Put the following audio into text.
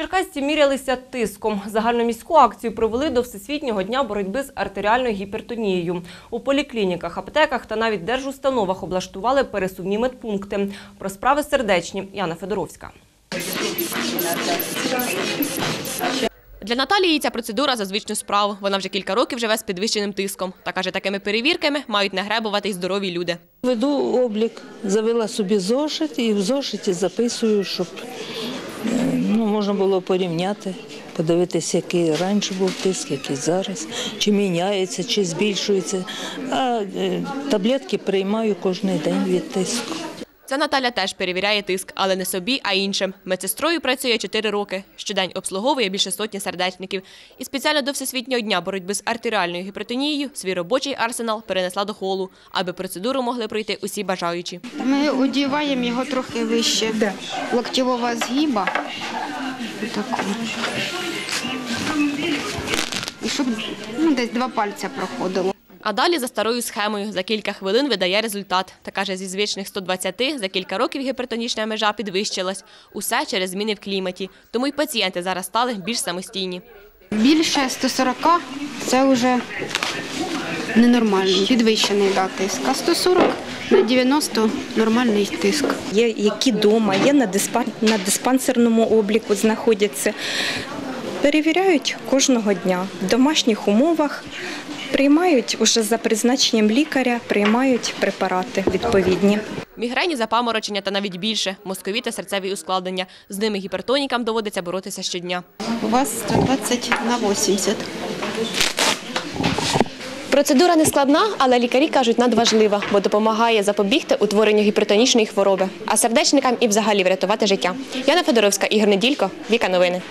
Черкасці мірялися тиском. Загальноміську акцію провели до Всесвітнього дня боротьби з артеріальною гіпертонією. У поліклініках, аптеках та навіть держустановах облаштували пересувні медпункти. Про справи сердечні Яна Федоровська. Для Наталії ця процедура за звичну справу. Вона вже кілька років живе з підвищеним тиском. Та каже, такими перевірками мають нагребувати й здорові люди. Веду облік, завела собі зошит і в зошиті записую, щоб ну, можна було порівняти, подивитися, який раніше був тиск, який зараз, чи міняється, чи збільшується. А е, таблетки приймаю кожен день від тиску. Це Наталя теж перевіряє тиск, але не собі, а іншим. Медсестрою працює 4 роки. Щодень обслуговує більше сотні сердечників. І спеціально до Всесвітнього дня боротьби з артеріальною гіпертонією свій робочий арсенал перенесла до холу, аби процедуру могли пройти усі бажаючі. Ми одіваємо його трохи вище локтєвого згіба. Отаку. І щоб ну, десь два пальця проходило. А далі за старою схемою за кілька хвилин видає результат. Та каже, зі звичних 120 за кілька років гіпертонічна межа підвищилась. Усе через зміни в кліматі. Тому й пацієнти зараз стали більш самостійні. Більше 140 це вже ненормальний, підвищений да, тиск. А 140 на 90 нормальний тиск. Є які вдома, є на, диспан... на диспансерному обліку знаходяться. Перевіряють кожного дня в домашніх умовах, приймають уже за призначенням лікаря, приймають препарати відповідні. Мігрені, запаморочення та навіть більше – мозкові та серцеві ускладнення. З ними гіпертонікам доводиться боротися щодня. У вас 120 на 80. Процедура не складна, але лікарі кажуть надважлива, бо допомагає запобігти утворенню гіпертонічної хвороби, а сердечникам і взагалі врятувати життя. Яна Федоровська, Ігор Неділько, Віка Новини.